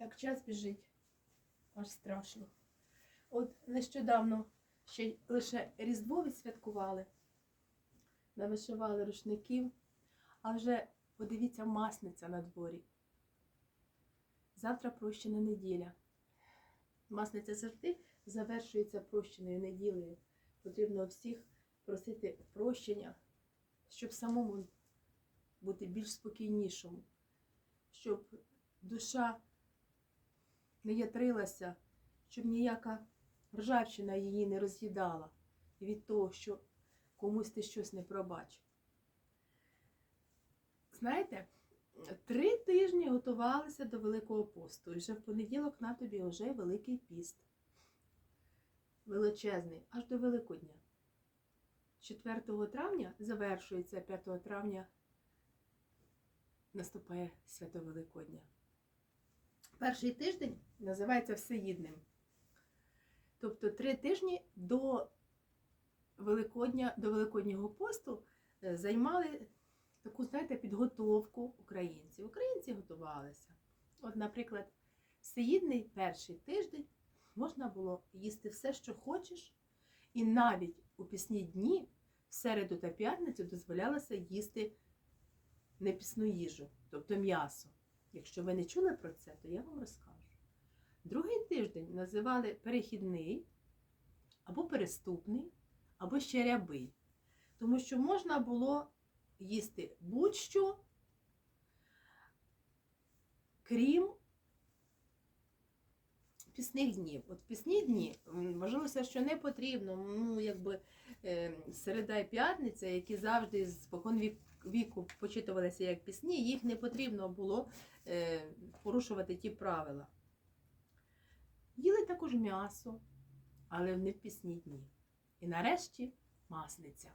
Так час біжить. Аж страшно. От нещодавно ще лише Різдво відсвяткували, навишивали рушників, а вже подивіться масниця на дворі. Завтра прощена неділя. Масниця завжди завершується прощеною неділею. Потрібно всіх просити прощення, щоб самому бути більш спокійнішому, щоб душа не ятрилася, щоб ніяка ржавчина її не роз'їдала від того, що комусь ти щось не пробачив. Знаєте, три тижні готувалися до Великого посту, і вже в понеділок на тобі вже Великий піст. Величезний, аж до Великодня. 4 травня завершується, 5 травня наступає Свято Великодня. Перший тиждень називається Всеїдним. Тобто три тижні до Великодня, до Великоднього посту е, займали таку, знаєте, підготовку українців. Українці готувалися. От, наприклад, всеїдний перший тиждень можна було їсти все, що хочеш, і навіть у пісні дні, в середу та п'ятницю дозволялося їсти непісну їжу, тобто м'ясо. Якщо ви не чули про це, то я вам розкажу. Другий тиждень називали перехідний, або переступний, або ще рябий. Тому що можна було їсти будь-що, крім пісних днів. От пісні дні вважалося, що не потрібно. Ну, якби середа і п'ятниця, які завжди спокон віку почитувалися як пісні, їх не потрібно було е, порушувати ті правила. Їли також м'ясо, але не в пісні дні. І нарешті масниця.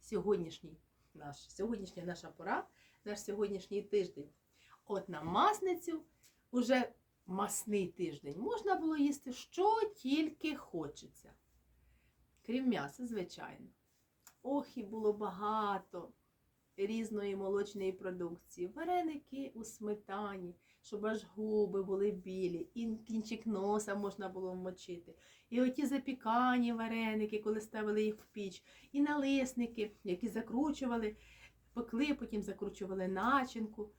Сьогоднішній наш, сьогоднішня наша пора, наш сьогоднішній тиждень. От на масницю уже масний тиждень можна було їсти що тільки хочеться. Крім м'яса, звичайно. Ох, і було багато різної молочної продукції. Вареники у сметані, щоб аж губи були білі, і кінчик носа можна було вмочити. І оті запікані вареники, коли ставили їх в піч, і налисники, які закручували, пекли, потім закручували начинку.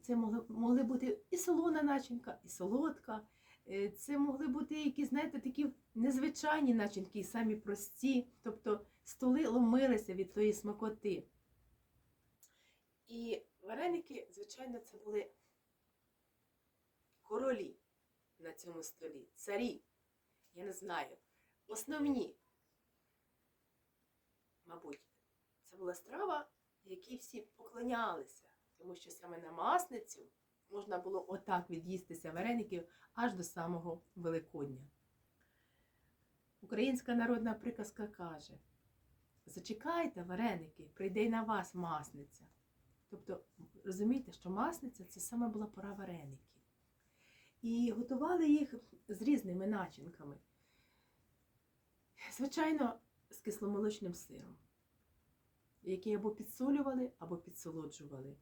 Це могли, бути і солона начинка, і солодка. Е, Це могли бути якісь, знаєте, такі незвичайні начинки, самі прості. Тобто столи ломилися від тої смакоти. І вареники, звичайно, це були королі на цьому столі, царі. Я не знаю, основні. Мабуть, це була страва, якій всі поклонялися, тому що саме на масницю можна було отак від'їстися вареників аж до самого Великодня. Українська народна приказка каже: Зачекайте, вареники, прийде й на вас масниця. Тобто, розумієте, що масниця це саме була пора вареників. І готували їх з різними начинками. Звичайно, з кисломолочним сиром, який або підсолювали, або підсолоджували.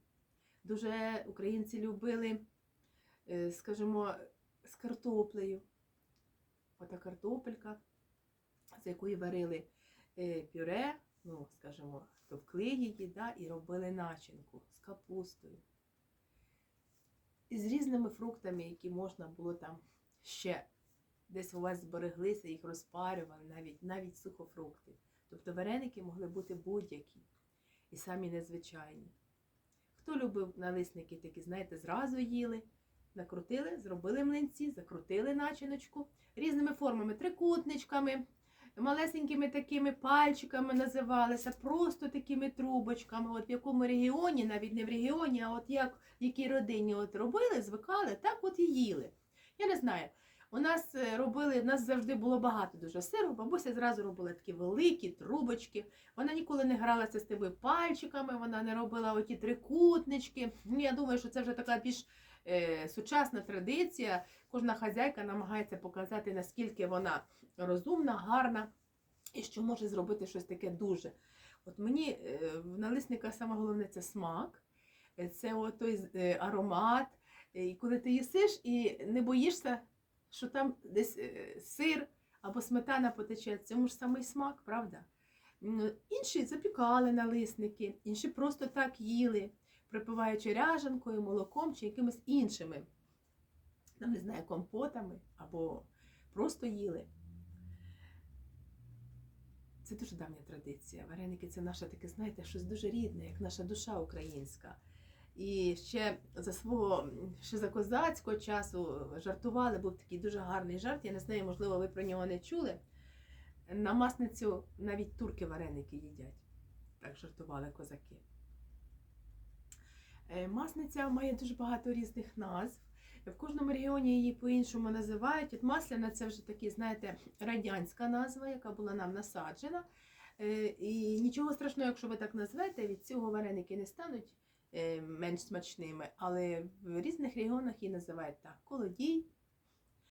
Дуже українці любили, е, скажімо, з картоплею. Ота картопелька, з якої варили е, пюре, ну, скажімо, товкли її да, і робили начинку з капустою. І з різними фруктами, які можна було там ще десь у вас збереглися, їх розпарювали, навіть, навіть сухофрукти. Тобто вареники могли бути будь-які і самі незвичайні. Хто любив налисники такі, знаєте, зразу їли, накрутили, зробили млинці, закрутили начиночку різними формами, трикутничками, малесенькими такими пальчиками називалися, просто такими трубочками. От в якому регіоні, навіть не в регіоні, а от як в якій родині от робили, звикали, так от і їли. Я не знаю. У нас е, робили, у нас завжди було багато дуже сиру. Бабуся зразу робила такі великі трубочки. Вона ніколи не гралася з тими пальчиками, вона не робила оті трикутнички. Ну, Я думаю, що це вже така більш е, сучасна традиція. Кожна хазяйка намагається показати, наскільки вона розумна, гарна і що може зробити щось таке дуже. От мені е, в налисниках саме головне це смак, е, це той е, аромат, І коли ти їсиш і не боїшся, що там десь е, сир або сметана потече, це ж самий смак, правда? Інші запікали налисники, інші просто так їли, припиваючи ряжанкою, молоком чи якимись іншими, ну, не знаю, компотами або просто їли. Це дуже давня традиція. Вареники це наше таке, знаєте, щось дуже рідне, як наша душа українська. І ще за свого ще за козацького часу жартували, був такий дуже гарний жарт. Я не знаю, можливо, ви про нього не чули. На масницю навіть турки вареники їдять. Так жартували козаки. Е, Масниця має дуже багато різних назв. В кожному регіоні її по-іншому називають. От масляна це вже такі, знаєте, радянська назва, яка була нам насаджена. Е, І нічого страшного, якщо ви так назвете, від цього вареники не стануть менш смачними. Але в різних регіонах її називають так: колодій,